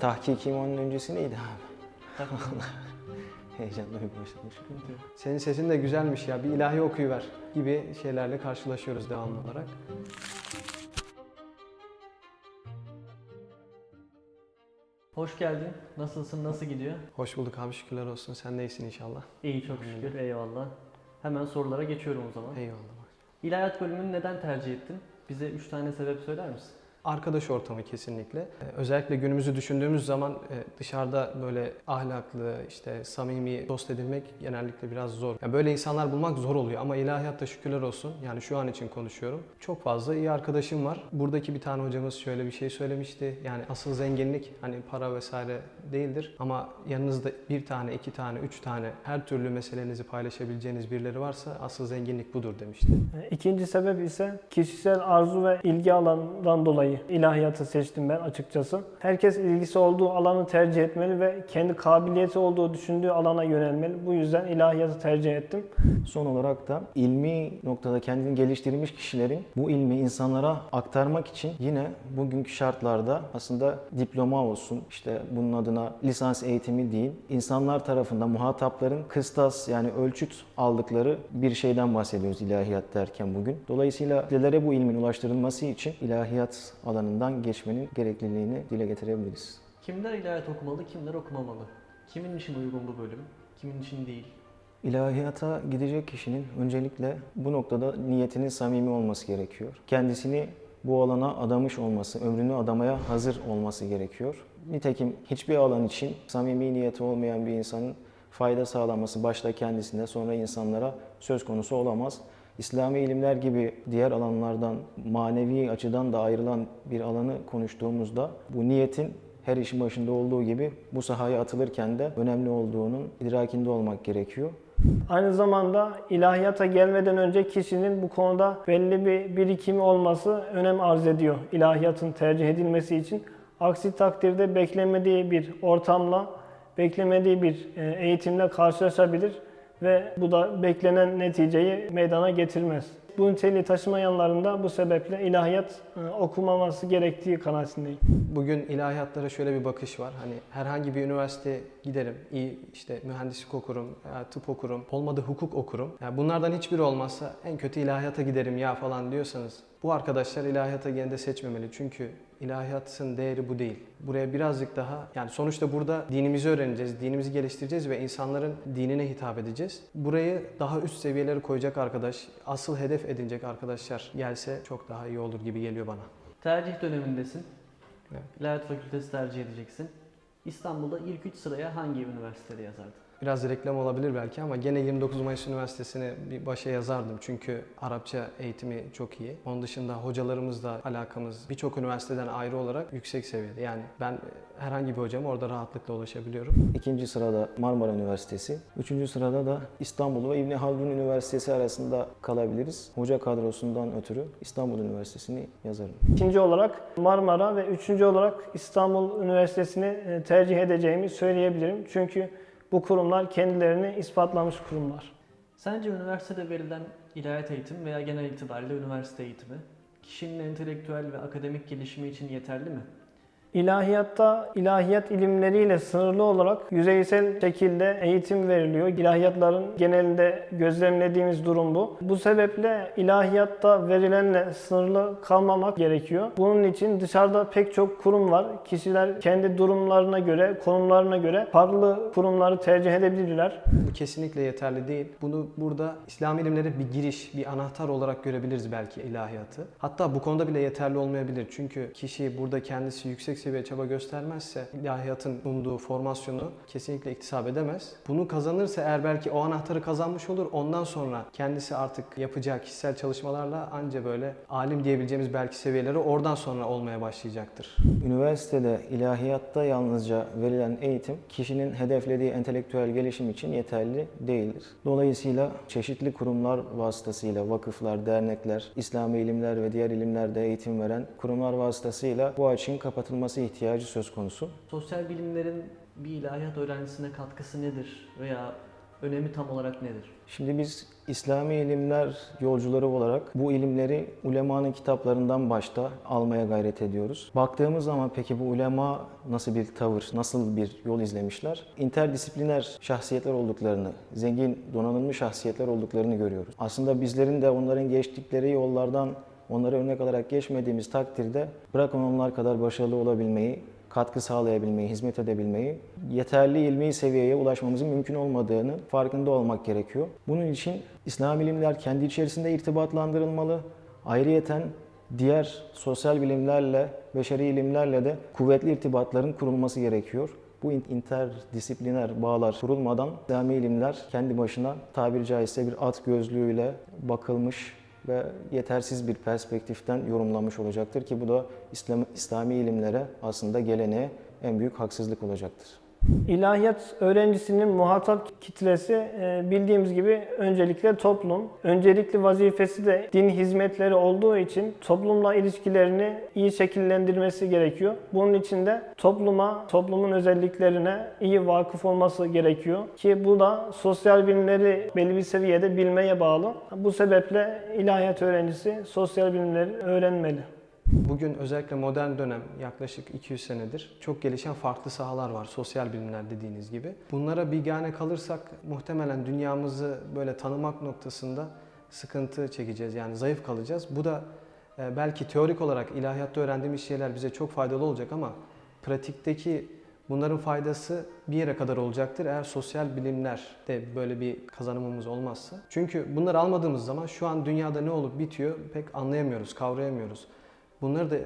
Tahkikim onun öncesi neydi abi? Heyecanla bir başlamış. Senin sesin de güzelmiş ya. Bir ilahi okuyuver gibi şeylerle karşılaşıyoruz devamlı olarak. Hoş geldin. Nasılsın? Nasıl gidiyor? Hoş bulduk abi şükürler olsun. Sen de iyisin inşallah. İyi çok şükür. Eyvallah. Hemen sorulara geçiyorum o zaman. Eyvallah. İlahiyat bölümünü neden tercih ettin? Bize 3 tane sebep söyler misin? Arkadaş ortamı kesinlikle. Ee, Özellikle günümüzü düşündüğümüz zaman e, dışarıda böyle ahlaklı, işte samimi dost edinmek genellikle biraz zor. Yani böyle insanlar bulmak zor oluyor ama ilahiyatta şükürler olsun. Yani şu an için konuşuyorum. Çok fazla iyi arkadaşım var. Buradaki bir tane hocamız şöyle bir şey söylemişti. Yani asıl zenginlik hani para vesaire değildir ama yanınızda bir tane, iki tane, üç tane her türlü meselenizi paylaşabileceğiniz birileri varsa asıl zenginlik budur demişti. İkinci sebep ise kişisel arzu ve ilgi alanından dolayı ilahiyatı seçtim ben açıkçası. Herkes ilgisi olduğu alanı tercih etmeli ve kendi kabiliyeti olduğu düşündüğü alana yönelmeli. Bu yüzden ilahiyatı tercih ettim. Son olarak da ilmi noktada kendini geliştirmiş kişilerin bu ilmi insanlara aktarmak için yine bugünkü şartlarda aslında diploma olsun, işte bunun adına lisans eğitimi değil, insanlar tarafından muhatapların kıstas yani ölçüt aldıkları bir şeyden bahsediyoruz ilahiyat derken bugün. Dolayısıyla kitlelere bu ilmin ulaştırılması için ilahiyat alanından geçmenin gerekliliğini dile getirebiliriz. Kimler ilahiyat okumalı, kimler okumamalı? Kimin için uygun bu bölüm? Kimin için değil? İlahiyata gidecek kişinin öncelikle bu noktada niyetinin samimi olması gerekiyor. Kendisini bu alana adamış olması, ömrünü adamaya hazır olması gerekiyor. Nitekim hiçbir alan için samimi niyeti olmayan bir insanın fayda sağlaması başta kendisine sonra insanlara söz konusu olamaz. İslami ilimler gibi diğer alanlardan manevi açıdan da ayrılan bir alanı konuştuğumuzda bu niyetin her işin başında olduğu gibi bu sahaya atılırken de önemli olduğunun idrakinde olmak gerekiyor. Aynı zamanda ilahiyata gelmeden önce kişinin bu konuda belli bir birikimi olması önem arz ediyor ilahiyatın tercih edilmesi için. Aksi takdirde beklemediği bir ortamla, beklemediği bir e, eğitimle karşılaşabilir ve bu da beklenen neticeyi meydana getirmez. Bu niteliği taşımayanların da bu sebeple ilahiyat e, okumaması gerektiği kanaatindeyim. Bugün ilahiyatlara şöyle bir bakış var. Hani herhangi bir üniversite giderim, iyi işte mühendislik okurum, ya tıp okurum, olmadı hukuk okurum. Yani bunlardan hiçbiri olmazsa en kötü ilahiyata giderim ya falan diyorsanız bu arkadaşlar ilahiyata gene de seçmemeli. Çünkü ilahiyatın değeri bu değil. Buraya birazcık daha yani sonuçta burada dinimizi öğreneceğiz, dinimizi geliştireceğiz ve insanların dinine hitap edeceğiz. Burayı daha üst seviyeleri koyacak arkadaş, asıl hedef edinecek arkadaşlar gelse çok daha iyi olur gibi geliyor bana. Tercih dönemindesin. Evet. İlahiyat fakültesi tercih edeceksin. İstanbul'da ilk 3 sıraya hangi üniversitede yazardın? Biraz reklam olabilir belki ama gene 29 Mayıs Üniversitesi'ni bir başa yazardım. Çünkü Arapça eğitimi çok iyi. Onun dışında hocalarımızla alakamız birçok üniversiteden ayrı olarak yüksek seviyede. Yani ben herhangi bir hocama orada rahatlıkla ulaşabiliyorum. İkinci sırada Marmara Üniversitesi. Üçüncü sırada da İstanbul ve İbni Haldun Üniversitesi arasında kalabiliriz. Hoca kadrosundan ötürü İstanbul Üniversitesi'ni yazarım. İkinci olarak Marmara ve üçüncü olarak İstanbul Üniversitesi'ni e, tercih edeceğimi söyleyebilirim. Çünkü bu kurumlar kendilerini ispatlamış kurumlar. Sence üniversitede verilen ilahiyat eğitimi veya genel itibariyle üniversite eğitimi kişinin entelektüel ve akademik gelişimi için yeterli mi? İlahiyatta ilahiyat ilimleriyle sınırlı olarak yüzeysel şekilde eğitim veriliyor. İlahiyatların genelinde gözlemlediğimiz durum bu. Bu sebeple ilahiyatta verilenle sınırlı kalmamak gerekiyor. Bunun için dışarıda pek çok kurum var. Kişiler kendi durumlarına göre, konumlarına göre farklı kurumları tercih edebilirler. Bu kesinlikle yeterli değil. Bunu burada İslam ilimleri bir giriş, bir anahtar olarak görebiliriz belki ilahiyatı. Hatta bu konuda bile yeterli olmayabilir. Çünkü kişi burada kendisi yüksek seviye çaba göstermezse ilahiyatın sunduğu formasyonu kesinlikle iktisap edemez. Bunu kazanırsa eğer belki o anahtarı kazanmış olur. Ondan sonra kendisi artık yapacağı kişisel çalışmalarla anca böyle alim diyebileceğimiz belki seviyeleri oradan sonra olmaya başlayacaktır. Üniversitede ilahiyatta yalnızca verilen eğitim kişinin hedeflediği entelektüel gelişim için yeterli değildir. Dolayısıyla çeşitli kurumlar vasıtasıyla vakıflar, dernekler, İslami ilimler ve diğer ilimlerde eğitim veren kurumlar vasıtasıyla bu açığın kapatılması ihtiyacı söz konusu. Sosyal bilimlerin bir ilahiyat öğrencisine katkısı nedir? Veya önemi tam olarak nedir? Şimdi biz İslami ilimler yolcuları olarak bu ilimleri ulemanın kitaplarından başta almaya gayret ediyoruz. Baktığımız zaman peki bu ulema nasıl bir tavır, nasıl bir yol izlemişler? İnterdisipliner şahsiyetler olduklarını, zengin donanımlı şahsiyetler olduklarını görüyoruz. Aslında bizlerin de onların geçtikleri yollardan onlara örnek alarak geçmediğimiz takdirde bırakın onlar kadar başarılı olabilmeyi, katkı sağlayabilmeyi, hizmet edebilmeyi, yeterli ilmi seviyeye ulaşmamızın mümkün olmadığını farkında olmak gerekiyor. Bunun için İslam ilimler kendi içerisinde irtibatlandırılmalı. Ayrıyeten diğer sosyal bilimlerle, beşeri ilimlerle de kuvvetli irtibatların kurulması gerekiyor. Bu in- interdisipliner bağlar kurulmadan İslami ilimler kendi başına tabiri caizse bir at gözlüğüyle bakılmış ve yetersiz bir perspektiften yorumlanmış olacaktır ki bu da İslam, İslami ilimlere aslında geleneğe en büyük haksızlık olacaktır. İlahiyat öğrencisinin muhatap kitlesi e, bildiğimiz gibi öncelikle toplum. Öncelikli vazifesi de din hizmetleri olduğu için toplumla ilişkilerini iyi şekillendirmesi gerekiyor. Bunun için de topluma, toplumun özelliklerine iyi vakıf olması gerekiyor. Ki bu da sosyal bilimleri belli bir seviyede bilmeye bağlı. Bu sebeple ilahiyat öğrencisi sosyal bilimleri öğrenmeli. Bugün özellikle modern dönem yaklaşık 200 senedir çok gelişen farklı sahalar var sosyal bilimler dediğiniz gibi. Bunlara bigane kalırsak muhtemelen dünyamızı böyle tanımak noktasında sıkıntı çekeceğiz yani zayıf kalacağız. Bu da e, belki teorik olarak ilahiyatta öğrendiğimiz şeyler bize çok faydalı olacak ama pratikteki bunların faydası bir yere kadar olacaktır eğer sosyal bilimlerde böyle bir kazanımımız olmazsa. Çünkü bunları almadığımız zaman şu an dünyada ne olup bitiyor pek anlayamıyoruz, kavrayamıyoruz. Bunları da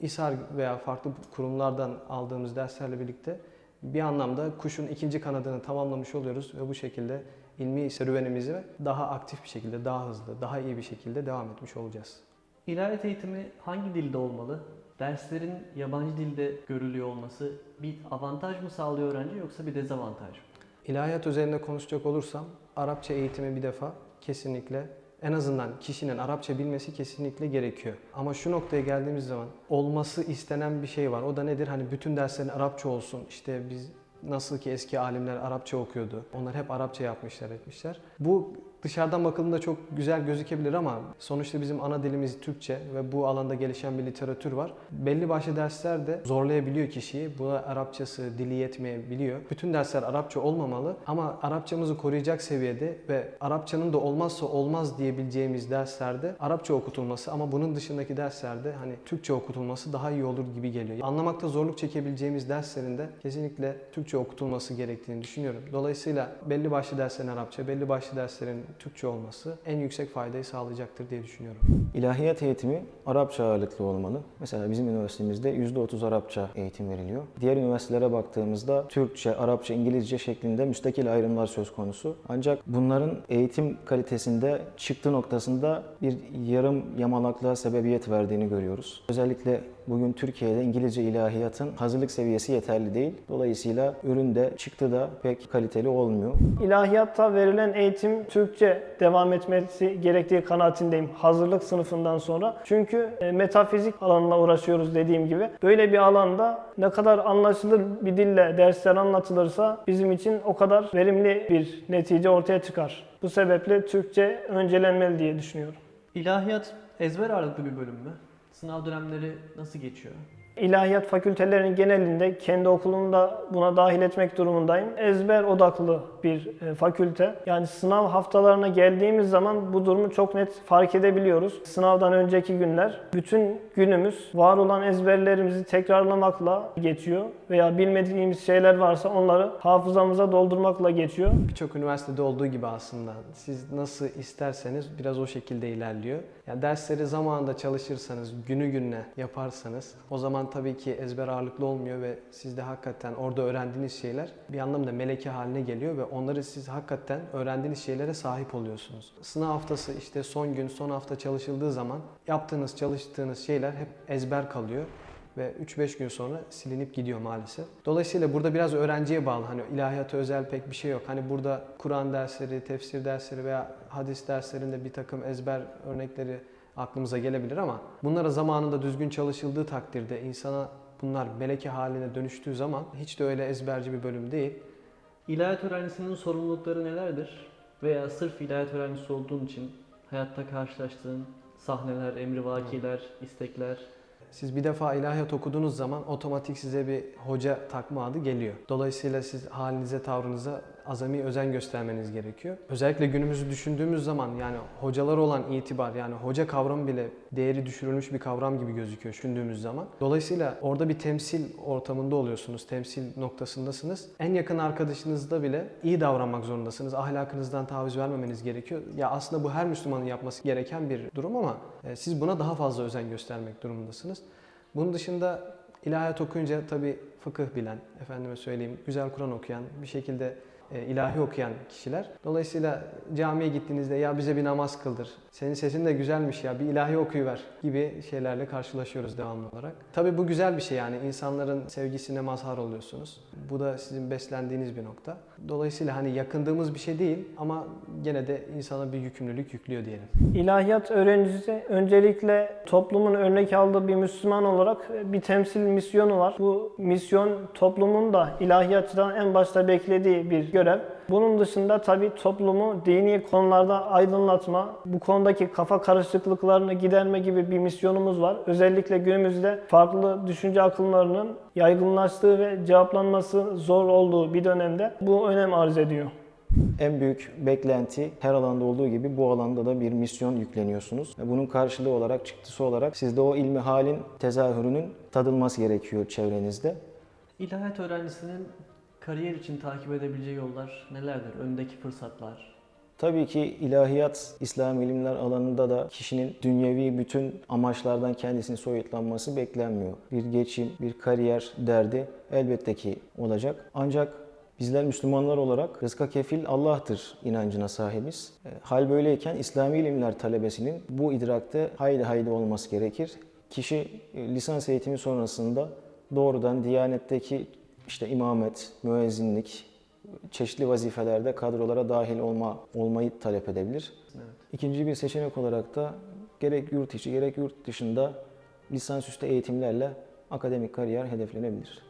İSAR veya farklı kurumlardan aldığımız derslerle birlikte bir anlamda kuşun ikinci kanadını tamamlamış oluyoruz ve bu şekilde ilmi serüvenimizi daha aktif bir şekilde, daha hızlı, daha iyi bir şekilde devam etmiş olacağız. İlahiyat eğitimi hangi dilde olmalı? Derslerin yabancı dilde görülüyor olması bir avantaj mı sağlıyor öğrenci yoksa bir dezavantaj mı? İlahiyat üzerinde konuşacak olursam Arapça eğitimi bir defa kesinlikle en azından kişinin Arapça bilmesi kesinlikle gerekiyor. Ama şu noktaya geldiğimiz zaman olması istenen bir şey var. O da nedir? Hani bütün derslerin Arapça olsun. İşte biz nasıl ki eski alimler Arapça okuyordu. Onlar hep Arapça yapmışlar etmişler. Bu dışarıdan bakıldığında çok güzel gözükebilir ama sonuçta bizim ana dilimiz Türkçe ve bu alanda gelişen bir literatür var. Belli başlı dersler de zorlayabiliyor kişiyi. Buna Arapçası, dili yetmeyebiliyor. Bütün dersler Arapça olmamalı ama Arapçamızı koruyacak seviyede ve Arapçanın da olmazsa olmaz diyebileceğimiz derslerde Arapça okutulması ama bunun dışındaki derslerde hani Türkçe okutulması daha iyi olur gibi geliyor. Anlamakta zorluk çekebileceğimiz derslerinde kesinlikle Türkçe okutulması gerektiğini düşünüyorum. Dolayısıyla belli başlı derslerin Arapça, belli başlı derslerin Türkçe olması en yüksek faydayı sağlayacaktır diye düşünüyorum. İlahiyat eğitimi Arapça ağırlıklı olmalı. Mesela bizim üniversitemizde %30 Arapça eğitim veriliyor. Diğer üniversitelere baktığımızda Türkçe, Arapça, İngilizce şeklinde müstakil ayrımlar söz konusu. Ancak bunların eğitim kalitesinde çıktı noktasında bir yarım yamalaklığa sebebiyet verdiğini görüyoruz. Özellikle bugün Türkiye'de İngilizce ilahiyatın hazırlık seviyesi yeterli değil. Dolayısıyla ürün de çıktı da pek kaliteli olmuyor. İlahiyatta verilen eğitim Türkçe devam etmesi gerektiği kanaatindeyim hazırlık sınıfından sonra. Çünkü e, metafizik alanına uğraşıyoruz dediğim gibi. Böyle bir alanda ne kadar anlaşılır bir dille dersler anlatılırsa bizim için o kadar verimli bir netice ortaya çıkar. Bu sebeple Türkçe öncelenmeli diye düşünüyorum. İlahiyat ezber ağırlıklı bir bölüm mü? Sınav dönemleri nasıl geçiyor? İlahiyat fakültelerinin genelinde kendi okulumda buna dahil etmek durumundayım. Ezber odaklı bir e, fakülte. Yani sınav haftalarına geldiğimiz zaman bu durumu çok net fark edebiliyoruz. Sınavdan önceki günler bütün günümüz var olan ezberlerimizi tekrarlamakla geçiyor veya bilmediğimiz şeyler varsa onları hafızamıza doldurmakla geçiyor. Birçok üniversitede olduğu gibi aslında siz nasıl isterseniz biraz o şekilde ilerliyor. Yani dersleri zamanında çalışırsanız, günü gününe yaparsanız o zaman tabii ki ezber ağırlıklı olmuyor ve siz de hakikaten orada öğrendiğiniz şeyler bir anlamda meleke haline geliyor ve onları siz hakikaten öğrendiğiniz şeylere sahip oluyorsunuz. Sınav haftası işte son gün, son hafta çalışıldığı zaman yaptığınız, çalıştığınız şeyler hep ezber kalıyor ve 3-5 gün sonra silinip gidiyor maalesef. Dolayısıyla burada biraz öğrenciye bağlı. Hani ilahiyata özel pek bir şey yok. Hani burada Kur'an dersleri, tefsir dersleri veya hadis derslerinde bir takım ezber örnekleri aklımıza gelebilir ama bunlara zamanında düzgün çalışıldığı takdirde insana bunlar meleke haline dönüştüğü zaman hiç de öyle ezberci bir bölüm değil. İlahiyat öğrencisinin sorumlulukları nelerdir? Veya sırf ilahiyat öğrencisi olduğun için hayatta karşılaştığın sahneler, emrivakiler, istekler, Siz bir defa ilahiyat okuduğunuz zaman otomatik size bir hoca takma adı geliyor. Dolayısıyla siz halinize, tavrınıza azami özen göstermeniz gerekiyor. Özellikle günümüzü düşündüğümüz zaman yani hocalara olan itibar yani hoca kavramı bile değeri düşürülmüş bir kavram gibi gözüküyor düşündüğümüz zaman. Dolayısıyla orada bir temsil ortamında oluyorsunuz, temsil noktasındasınız. En yakın arkadaşınızda bile iyi davranmak zorundasınız. Ahlakınızdan taviz vermemeniz gerekiyor. Ya aslında bu her Müslümanın yapması gereken bir durum ama e, siz buna daha fazla özen göstermek durumundasınız. Bunun dışında ilahiyat okuyunca tabii fıkıh bilen, efendime söyleyeyim güzel Kur'an okuyan, bir şekilde ilahi okuyan kişiler. Dolayısıyla camiye gittiğinizde ya bize bir namaz kıldır, senin sesin de güzelmiş ya bir ilahi okuyuver gibi şeylerle karşılaşıyoruz devamlı olarak. Tabii bu güzel bir şey yani insanların sevgisine mazhar oluyorsunuz. Bu da sizin beslendiğiniz bir nokta. Dolayısıyla hani yakındığımız bir şey değil ama gene de insana bir yükümlülük yüklüyor diyelim. İlahiyat öğrencisi öncelikle toplumun örnek aldığı bir Müslüman olarak bir temsil misyonu var. Bu misyon toplumun da ilahiyatçıdan en başta beklediği bir görev. Bunun dışında tabii toplumu dini konularda aydınlatma, bu konudaki kafa karışıklıklarını giderme gibi bir misyonumuz var. Özellikle günümüzde farklı düşünce akımlarının yaygınlaştığı ve cevaplanması zor olduğu bir dönemde bu önem arz ediyor. En büyük beklenti her alanda olduğu gibi bu alanda da bir misyon yükleniyorsunuz. Bunun karşılığı olarak, çıktısı olarak sizde o ilmi halin tezahürünün tadılması gerekiyor çevrenizde. İlahiyat öğrencisinin kariyer için takip edebileceği yollar nelerdir? Öndeki fırsatlar. Tabii ki ilahiyat, İslam ilimler alanında da kişinin dünyevi bütün amaçlardan kendisini soyutlanması beklenmiyor. Bir geçim, bir kariyer derdi elbette ki olacak. Ancak bizler Müslümanlar olarak rızka kefil Allah'tır inancına sahibiz. E, Hal böyleyken İslami ilimler talebesinin bu idrakte hayli hayli olması gerekir. Kişi e, lisans eğitimi sonrasında doğrudan Diyanet'teki işte imamet, müezzinlik, çeşitli vazifelerde kadrolara dahil olma olmayı talep edebilir. Evet. İkinci bir seçenek olarak da gerek yurt içi gerek yurt dışında lisansüstü eğitimlerle akademik kariyer hedeflenebilir.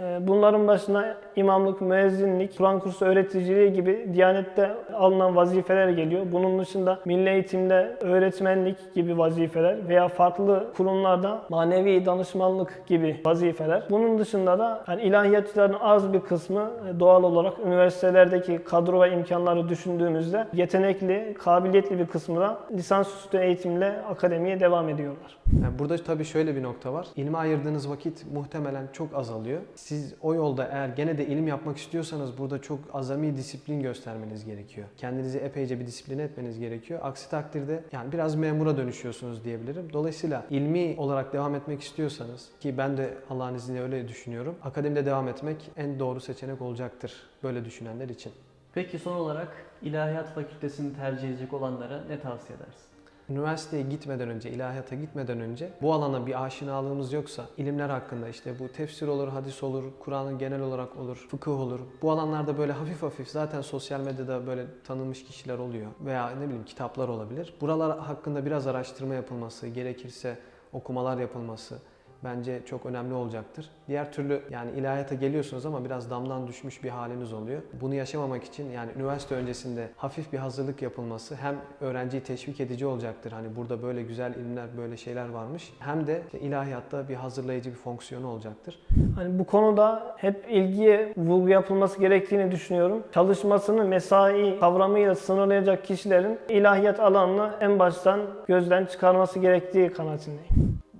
Ee, Bunların başına imamlık, müezzinlik, Kur'an kursu öğreticiliği gibi Diyanet'te alınan vazifeler geliyor. Bunun dışında milli eğitimde öğretmenlik gibi vazifeler veya farklı kurumlarda manevi danışmanlık gibi vazifeler. Bunun dışında da hani ilahiyatçıların az bir kısmı e, doğal olarak üniversitelerdeki kadro ve imkanları düşündüğümüzde yetenekli, kabiliyetli bir kısmı da lisansüstü eğitimle akademiye devam ediyorlar. Yani burada tabii şöyle bir nokta var. İlme ayırdığınız vakit muhtemelen çok azalıyor. Siz o yolda eğer gene de ilim yapmak istiyorsanız burada çok azami disiplin göstermeniz gerekiyor. Kendinizi epeyce bir disipline etmeniz gerekiyor. Aksi takdirde yani biraz memura dönüşüyorsunuz diyebilirim. Dolayısıyla ilmi olarak devam etmek istiyorsanız ki ben de Allah'ın izniyle öyle düşünüyorum. Akademide devam etmek en doğru seçenek olacaktır böyle düşünenler için. Peki son olarak ilahiyat fakültesini tercih edecek olanlara ne tavsiye edersin? Üniversiteye gitmeden önce, ilahiyata gitmeden önce bu alana bir aşinalığımız yoksa ilimler hakkında işte bu tefsir olur, hadis olur, Kur'an'ın genel olarak olur, fıkıh olur. Bu alanlarda böyle hafif hafif zaten sosyal medyada böyle tanınmış kişiler oluyor veya ne bileyim kitaplar olabilir. Buralar hakkında biraz araştırma yapılması, gerekirse okumalar yapılması bence çok önemli olacaktır. Diğer türlü yani ilahiyata geliyorsunuz ama biraz damdan düşmüş bir haliniz oluyor. Bunu yaşamamak için yani üniversite öncesinde hafif bir hazırlık yapılması hem öğrenciyi teşvik edici olacaktır. Hani burada böyle güzel ilimler, böyle şeyler varmış. Hem de işte ilahiyatta bir hazırlayıcı bir fonksiyonu olacaktır. Hani bu konuda hep ilgiye vurgu yapılması gerektiğini düşünüyorum. Çalışmasını mesai kavramıyla sınırlayacak kişilerin ilahiyat alanını en baştan gözden çıkarması gerektiği kanaatindeyim.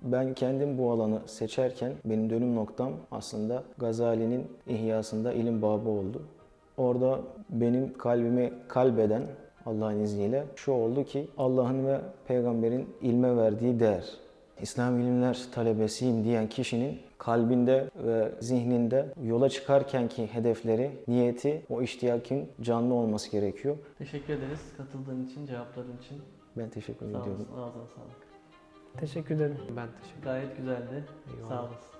Ben kendim bu alanı seçerken benim dönüm noktam aslında Gazali'nin İhyasında ilim babı oldu. Orada benim kalbime kalbeden Allah'ın izniyle şu oldu ki Allah'ın ve peygamberin ilme verdiği değer. İslam ilimler talebesiyim diyen kişinin kalbinde ve zihninde yola çıkarkenki hedefleri, niyeti, o iştiyakin canlı olması gerekiyor. Teşekkür ederiz katıldığın için, cevapların için. Ben teşekkür Sağ ediyorum. olasın, ağzına sağlık. Teşekkür ederim. Ben teşekkür Gayet güzeldi. Eyvallah. Sağ olasın.